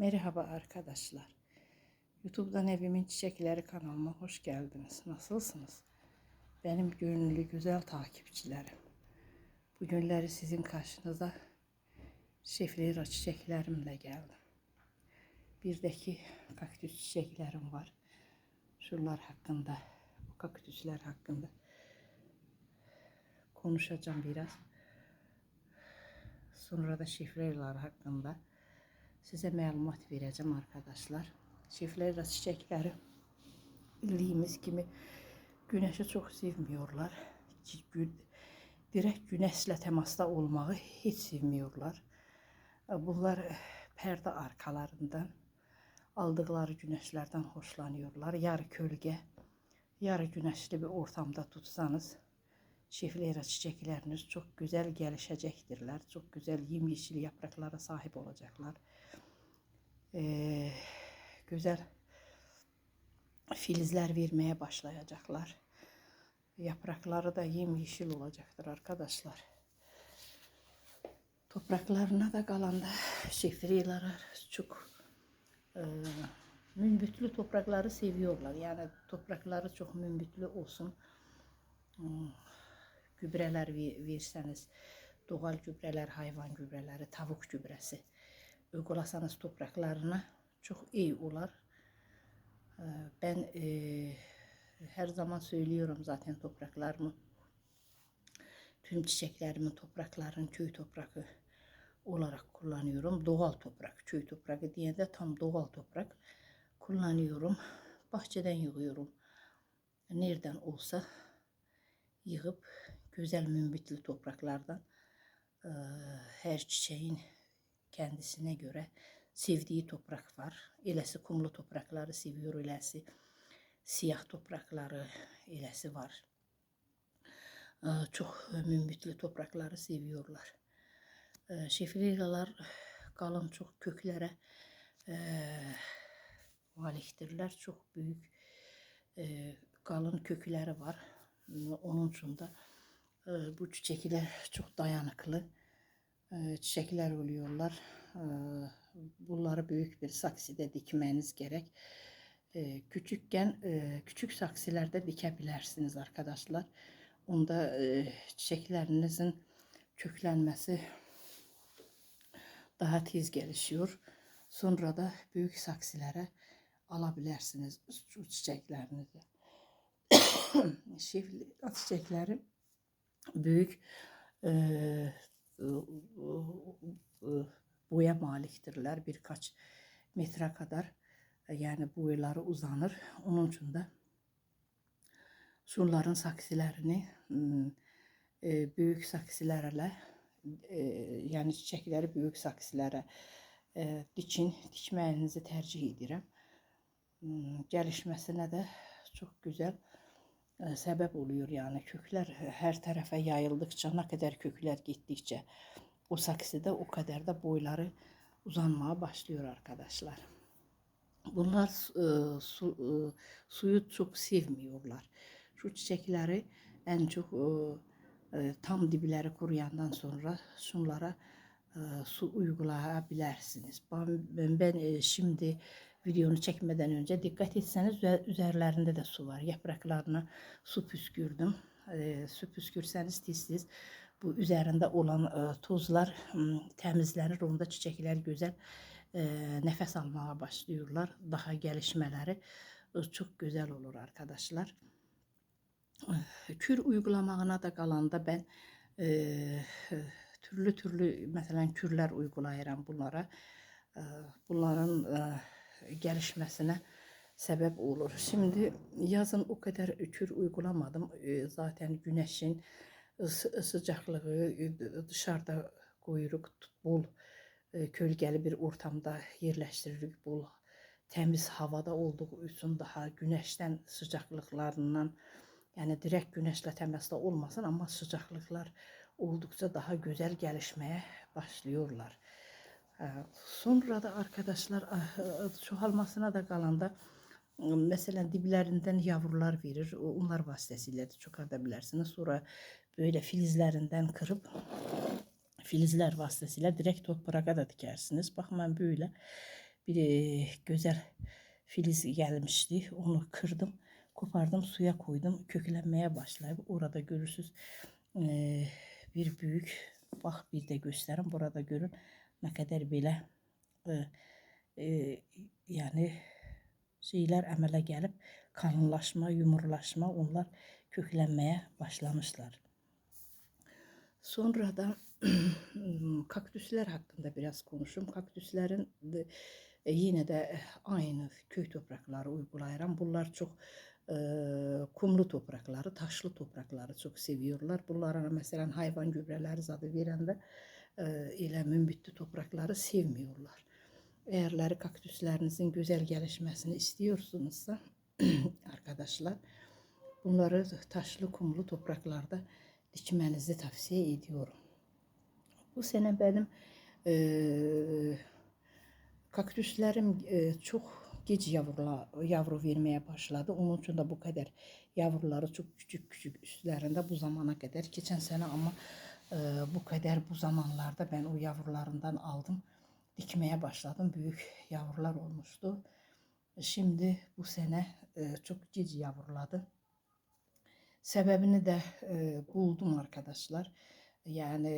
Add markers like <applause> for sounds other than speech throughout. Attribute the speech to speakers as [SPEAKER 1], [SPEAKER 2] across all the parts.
[SPEAKER 1] Merhaba arkadaşlar. YouTube'dan Evimin Çiçekleri kanalıma hoş geldiniz. Nasılsınız? Benim gönüllü güzel takipçilerim. Bugünleri sizin karşınıza şifrera çiçeklerimle geldim. Bir de ki kaktüs çiçeklerim var. Şunlar hakkında, bu kaktüsler hakkında konuşacağım biraz. Sonra da şifreler hakkında size məlumat verəcəm arkadaşlar. Şifrera çiçekleri bildiyimiz kimi güneşi çok sevmiyorlar. Gü- Direkt güneşle temasda olmağı hiç sevmiyorlar. Bunlar perde arkalarından aldıkları güneşlerden hoşlanıyorlar. Yarı kölge, yarı güneşli bir ortamda tutsanız şifrera çiçekleriniz çok güzel gelişecektirler. Çok güzel yemyeşil yapraklara sahip olacaklar. Ee, güzel filizler vermeye başlayacaklar. Yaprakları da yemyeşil olacaktır arkadaşlar. Topraklarına da kalanda şifreleri çok e, mümbütlü toprakları seviyorlar. Yani toprakları çok mümbütlü olsun. Hmm, gübreler ver- verseniz, doğal gübreler, hayvan gübreleri, tavuk gübresi uygulasanız topraklarına çok iyi olar. Ben e, her zaman söylüyorum zaten topraklarımı. Tüm çiçeklerimin topraklarını köy toprağı olarak kullanıyorum. Doğal toprak, köy toprağı diyende tam doğal toprak kullanıyorum. Bahçeden yığıyorum. Nereden olsa yığıp güzel mümbitli topraklardan eee, her çiçeğin kendisine göre sevdiği toprak var. Eləsi kumlu toprakları seviyor, eləsi siyah toprakları eləsi var. Eee, Çok mümbitli toprakları seviyorlar. Eee, Şifreralar kalın çok köklere eee malikdirlər. Çok büyük eee kalın kökleri var. Onun de eee, bu çiçekler çok dayanıklı eee, çiçekler oluyorlar. Eee, Bunları büyük bir saksıda dikmeniz gerek. Küçükken eee, küçük saksılarda dikebilirsiniz arkadaşlar. Onda eee, çiçeklerinizin köklenmesi daha tez gelişiyor. Sonra da büyük saksılara alabilirsiniz çiçeklerinizi. <coughs> Şifli çiçekleri büyük eee, boya malikdirlər. Birkaç metre kadar e, yani boyları uzanır. Onun için de şunların saksılarını ım, e, büyük saksılarla e, yani çiçekleri büyük saksılara e, dikin. Dikməyinizi tercih edirəm. Gəlişməsinə də çox gözəl e, səbəb oluyor yani kökler her tarafa yayıldıkça ne kadar kökler gittikçe o saksıda o kadar da boyları uzanmaya başlıyor arkadaşlar. Bunlar e, su, e, suyu çok sevmiyorlar. Şu çiçekleri en çok e, e, tam dibleri kuruyandan sonra şunlara e, su uygulayabilirsiniz. Ben, ben, ben e, şimdi videonu çekmeden önce dikkat etseniz üze- üzerlerinde de su var. Yapraklarına su püskürdüm. E, su püskürseniz tez-tez bu üzerinde olan e, tozlar m, temizlenir. Onda çiçekler güzel e, nefes almaya başlıyorlar. Daha gelişmeleri e, çok güzel olur arkadaşlar. Kür uygulamağına da qalanda ben e, türlü türlü mesela kürler uygulayıram bunlara. E, bunların e, gelişmesine sebep olur. Şimdi yazın o kadar kür uygulamadım. E, zaten güneşin ısı, sıcaklığı e, dışarıda koyuruq bol e, kölgəli bir ortamda yerləşdiririk. Bol təmiz havada olduğu üçün daha güneşten sıcaklıklarından yani direkt güneşle temasda olmasın ama sıcaklıklar oldukça daha güzel gelişmeye başlıyorlar. Ee, Sonra da arkadaşlar ah, ah, çoğalmasına da kalanda ıı, mesela diblerinden yavrular verir. Onlar vasıtasıyla da çıkartabilirsiniz. Sonra böyle filizlerinden kırıp filizler vasıtasıyla direkt toprağa da dikersiniz. Bak ben böyle bir e, güzel filiz gelmişti. Onu kırdım, kopardım, suya koydum. Köklenmeye başladı. Orada görürsünüz e, bir büyük. Bak bir de gösterin. Burada görün ne kadar belə e, e, yani şeyler əmələ gəlib kalınlaşma, yumurlaşma onlar köklənməyə başlamışlar. Sonra da <clears throat> kaktüsler hakkında biraz konuşum. Kaktüslerin de, e, yine de aynı köy toprakları uygulayıram. Bunlar çok e, kumlu toprakları, taşlı toprakları çok seviyorlar. Bunlara mesela hayvan gübreleri zadı verəndə elə mümbitli toprakları sevmiyorlar. Eğerleri kaktüslerinizin güzel gelişmesini istiyorsunuzsa <clears throat> arkadaşlar bunları taşlı kumlu topraklarda dikmenizi tavsiye ediyorum. Bu sene benim eee kaktüslerim eee, çok geç yavrula, yavru vermeye başladı. Onun için de bu kadar yavruları çok küçük küçük üstlerinde bu zamana kadar. Geçen sene ama eee, bu kadar bu zamanlarda ben o yavrularından aldım. Dikmeye başladım. Büyük yavrular olmuştu. Şimdi bu sene eee, çok geç yavruladı. Sebebini de e, buldum arkadaşlar. Yani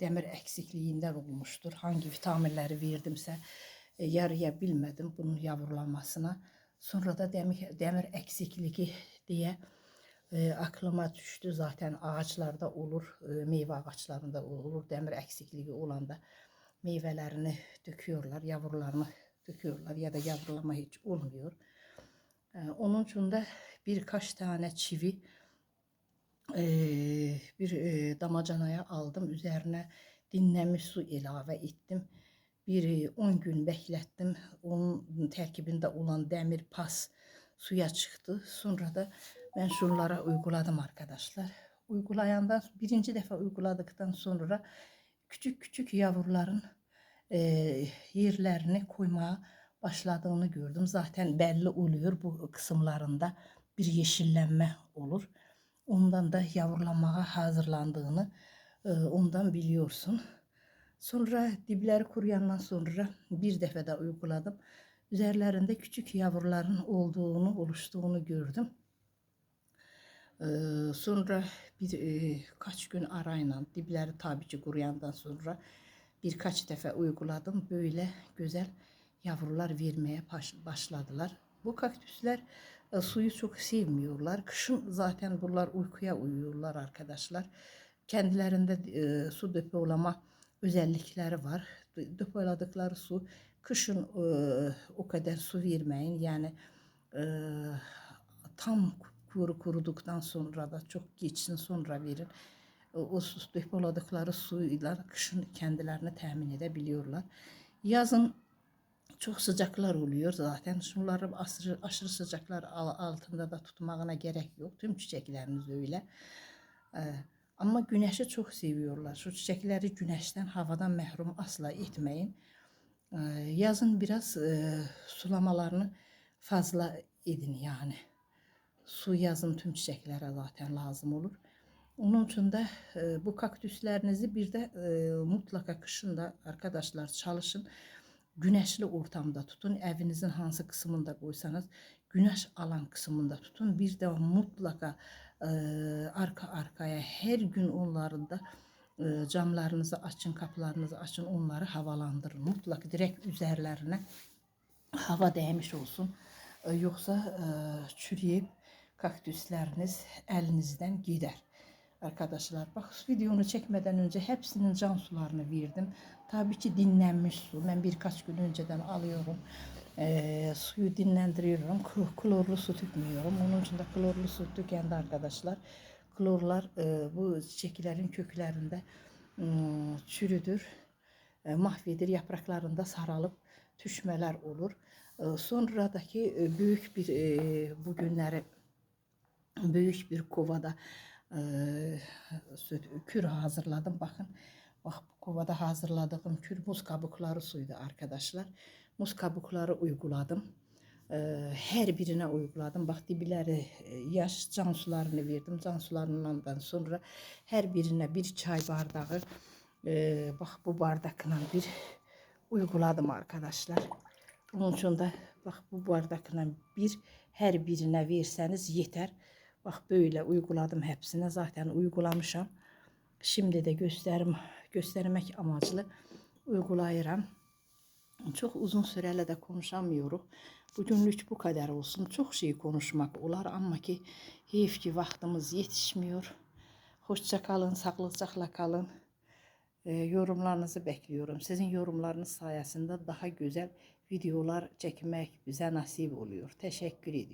[SPEAKER 1] demir eksikliğinden olmuştur. Hangi vitaminleri verdimse e, yarıya bilmedim bunun yavrulanmasına. Sonra da demir, demir eksikliği diye e, aklıma düştü. Zaten ağaçlarda olur, e, meyve ağaçlarında olur. Demir eksikliği olanda meyvelerini döküyorlar, yavrularını döküyorlar ya da yavrulama hiç olmuyor. E, onun için de birkaç tane çivi Eee, bir eee, damacanaya aldım. Üzerine dinlenmiş su ilave ettim. Bir eee, 10 gün beklettim. Onun terkibinde olan demir pas suya çıktı. Sonra da ben şunlara uyguladım arkadaşlar. Uygulayandan birinci defa uyguladıktan sonra küçük küçük yavruların eee, yerlerini koymaya başladığını gördüm. Zaten belli oluyor bu kısımlarında bir yeşillenme olur ondan da yavrulamaya hazırlandığını e, ondan biliyorsun. Sonra dibleri kuruyandan sonra bir defa da uyguladım. Üzerlerinde küçük yavruların olduğunu, oluştuğunu gördüm. Sonra bir e, kaç gün arayla dibleri tabii ki kuruyandan sonra birkaç defa uyguladım. Böyle güzel yavrular vermeye baş- başladılar. Bu kaktüsler e, suyu çok sevmiyorlar. Kışın zaten bunlar uykuya uyuyorlar arkadaşlar. Kendilerinde e, su depolama özellikleri var. Depoladıkları su kışın e, o kadar su vermeyin. Yani e, tam kuru kuruduktan sonra da çok geçsin sonra verin. O, depoladıkları suyla kışın kendilerini temin edebiliyorlar. Yazın çok sıcaklar oluyor zaten. Şunları aşırı, aşırı sıcaklar altında da tutmağına gerek yok. Tüm çiçekleriniz öyle. Ee, ama güneşi çok seviyorlar. Şu çiçekleri güneşten, havadan mehrum asla etmeyin. Ee, yazın biraz e, sulamalarını fazla edin yani. Su yazın tüm çiçeklere zaten lazım olur. Onun için de e, bu kaktüslerinizi bir de e, mutlaka kışında arkadaşlar çalışın güneşli ortamda tutun. Evinizin hansı kısmında qoysanız güneş alan kısmında tutun. Bir de mutlaka e, arka arkaya her gün onların da camlarınızı açın, kapılarınızı açın, onları havalandırın. Mutlaka direkt üzerlerine hava değmiş olsun. Yoksa e, çürüyüp kaktüsleriniz elinizden gider. Arkadaşlar bak videonu çekmeden önce hepsinin can sularını verdim. Tabii ki dinlenmiş su. Ben birkaç gün önceden alıyorum. Ee, suyu dinlendiriyorum. Klorlu su tükmüyorum. Onun için de klorlu su tükendi arkadaşlar. Klorlar e, bu çiçeklerin köklerinde e, çürüdür. E, mahvedir. Yapraklarında saralıp düşmeler olur. E, sonradaki e, büyük bir e, bugünleri büyük bir kovada e, kür hazırladım. Bakın bak bu kovada hazırladığım kür muz kabukları suydu arkadaşlar. Muz kabukları uyguladım. E, her birine uyguladım. Bak dibileri e, yaş can sularını verdim. Can sularından sonra her birine bir çay bardağı e, bak bu bardakla bir uyguladım arkadaşlar. Bunun üçün də bax bu bardakla bir hər birinə versəniz yetər. Bax böyle uyguladım hepsine. Zaten uygulamışam. Şimdi de göstərim göstərmək amaclı uygulayıram. Çok uzun süreli de konuşamıyoruz. Bugünlük bu kadar olsun. Çok şey konuşmak olar ama ki heyif ki vaxtımız yetişmiyor. Hoşça kalın, sağlıcakla kalın. E, yorumlarınızı bekliyorum. Sizin yorumlarınız sayesinde daha güzel videolar çekmek bize nasip oluyor. Teşekkür ediyorum.